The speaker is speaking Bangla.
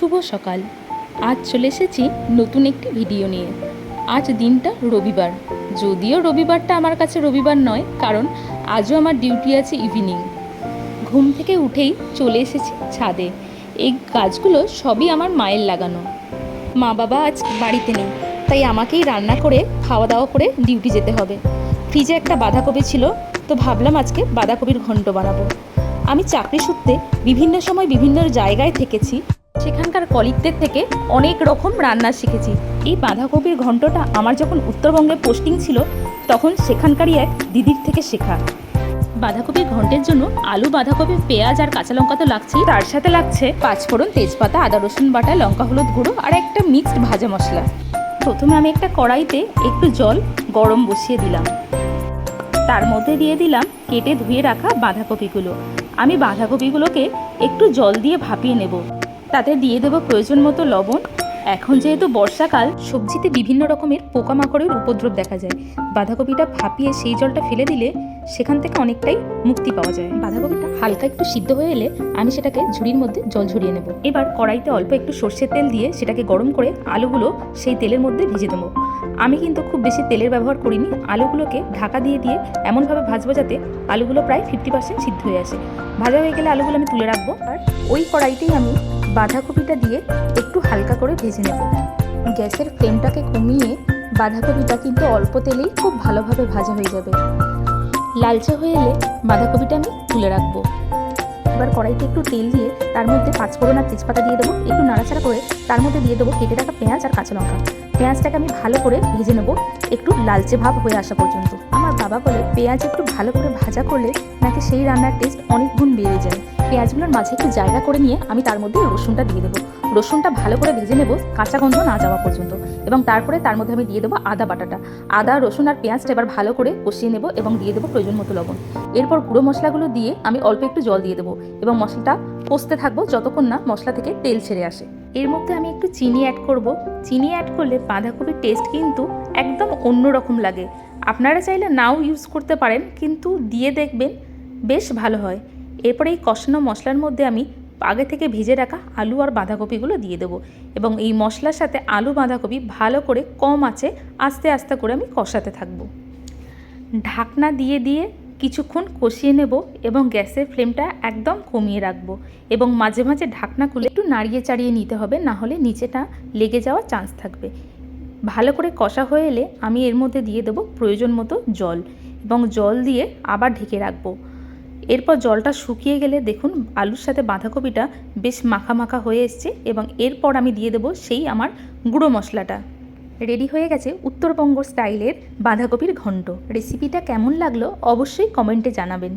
শুভ সকাল। আজ চলে এসেছি নতুন একটি ভিডিও নিয়ে। আজ দিনটা রবিবার। যদিও রবিবারটা আমার কাছে রবিবার নয়, কারণ আজও আমার ডিউটি আছে ইভিনিং ঘুম থেকে উঠেই চলে এসেছি ছাদে। এই গাছগুলো সবই আমার মায়ের লাগানো। মা বাবা আজ বাড়িতে নেই, তাই আমাকেই রান্না করে খাওয়া দাওয়া করে ডিউটি যেতে হবে। ফ্রিজে একটা বাঁধাকপি ছিল, তো ভাবলাম আজকে বাঁধাকপির ঘন্ট বানাবো। আমি চাকরি সূত্রে বিভিন্ন সময় বিভিন্ন জায়গায় থেকেছি সেখানকার কলিগদের থেকে অনেক রকম রান্না শিখেছি। এই বাঁধাকপির ঘন্টটা আমার যখন উত্তরবঙ্গে পোস্টিং ছিল, তখন সেখানকারই এক দিদির থেকে শেখা। বাঁধাকপির ঘন্টের জন্য আলু, বাঁধাকপি, পেঁয়াজ আর কাঁচা লঙ্কা তো লাগছেই। তার সাথে লাগছে পাঁচফোড়ন তেজপাতা, আদা, রসুন বাটা, লঙ্কা, হলুদ গুঁড়ো আর একটা মিক্সড ভাজা মশলা। প্রথমে আমি একটা কড়াইতে একটু জল গরম বসিয়ে দিলাম। তার মধ্যে দিয়ে দিলাম কেটে ধুয়ে রাখা বাঁধাকপিগুলো। আমি বাঁধাকপিগুলোকে একটু জল দিয়ে ভাপিয়ে নেব। তাতে দিয়ে দেবো প্রয়োজন মতো লবণ। এখন যেহেতু বর্ষাকাল, সবজিতে বিভিন্ন রকমের পোকামাকড়ের উপদ্রব দেখা যায়। বাঁধাকপিটা ভাপিয়ে সেই জলটা ফেলে দিলে সেখান থেকে অনেকটাই মুক্তি পাওয়া যায়। বাঁধাকপিটা হালকা একটু সিদ্ধ হয়ে এলে আমি সেটাকে ঝুড়ির মধ্যে জল ঝরিয়ে নেব। এবার কড়াইতে অল্প একটু সর্ষের তেল দিয়ে সেটাকে গরম করে আলুগুলো সেই তেলের মধ্যে ভেজে দেবো। আমি কিন্তু খুব বেশি তেলের ব্যবহার করিনি। আলুগুলোকে ঢাকা দিয়ে দিয়ে এমনভাবে ভাজবো যাতে আলুগুলো প্রায় ফিফটি পার্সেন্ট সিদ্ধ হয়ে আসে। ভাজা হয়ে গেলে আলুগুলো আমি তুলে রাখব। আর ওই কড়াইতেই আমি বাঁধাকপিটা দিয়ে একটু হালকা করে ভেজে নেব। গ্যাসের ফ্লেমটাকে কমিয়ে বাঁধাকপিটা কিন্তু অল্প তেলেই খুব ভালোভাবে ভাজা হয়ে যাবে। লালচে হয়ে এলে বাঁধাকপিটা আমি তুলে রাখব। এবার কড়াইতে একটু তেল দিয়ে তার মধ্যে পাঁচ পাঁচফোড়ন আর তেজপাতা দিয়ে দেবো। একটু নাড়াচাড়া করে তার মধ্যে দিয়ে দেবো কেটে রাখা পেঁয়াজ আর কাঁচা লঙ্কা। পেঁয়াজটাকে আমি ভালো করে ভেজে নেব। একটু লালচে ভাব হয়ে আসা পর্যন্ত। আমার বাবা বলে, পেঁয়াজ একটু ভালো করে ভাজা করলে নাকি সেই রান্নার টেস্ট অনেক গুণ বেড়ে যায়। পেঁয়াজগুলোর মাঝে একটু জায়গা করে নিয়ে আমি তার মধ্যে রসুনটা দিয়ে দেবো। রসুনটা ভালো করে ভেজে নেব কাঁচা গন্ধ না যাওয়া পর্যন্ত। এবং তারপরে তার মধ্যে আমি দিয়ে দেবো আদা বাটাটা। আদা, রসুন আর পেঁয়াজটা এবার ভালো করে কষিয়ে নেব এবং দিয়ে দেবো প্রয়োজন মতো লবণ। এরপর গুঁড়ো মশলাগুলো দিয়ে আমি অল্প একটু জল দিয়ে দেবো এবং মশলাটা কষতে থাকব যতক্ষণ না মশলা থেকে তেল ছেড়ে আসে। এর মধ্যে আমি একটু চিনি অ্যাড করব। চিনি অ্যাড করলে বাঁধাকপির টেস্ট কিন্তু একদম অন্য রকম লাগে। আপনারা চাইলে নাও ইউজ করতে পারেন, কিন্তু দিয়ে দেখবেন বেশ ভালো হয়। এরপরে এই কষানো মশলার মধ্যে আমি আগে থেকে ভেজে রাখা আলু আর বাঁধাকপিগুলো দিয়ে দেবো এবং এই মশলার সাথে আলু বাঁধাকপি ভালো করে কম আছে, আস্তে আস্তে করে আমি কষাতে থাকব। ঢাকনা দিয়ে দিয়ে কিছুক্ষণ কষিয়ে নেব এবং গ্যাসের ফ্লেমটা একদম কমিয়ে রাখব এবং মাঝে মাঝে ঢাকনা খুলে একটু নাড়িয়ে চাড়িয়ে নিতে হবে, না হলে নিচেটা লেগে যাওয়ার চান্স থাকবে। ভালো করে কষা হয়ে এলে আমি এর মধ্যে দিয়ে দেবো প্রয়োজন মতো জল এবং জল দিয়ে আবার ঢেকে রাখব। এরপর জলটা শুকিয়ে গেলে দেখুন আলুর সাথে বাঁধাকপিটা বেশ মাখা মাখা হয়ে এসছে এবং এরপর আমি দিয়ে দেবো সেই আমার গুঁড়ো মশলাটা। রেডি হয়ে গেছে উত্তরবঙ্গ স্টাইলের বাঁধাকপির ঘন্ট রেসিপিটা কেমন লাগল অবশ্যই কমেন্টে জানাবেন।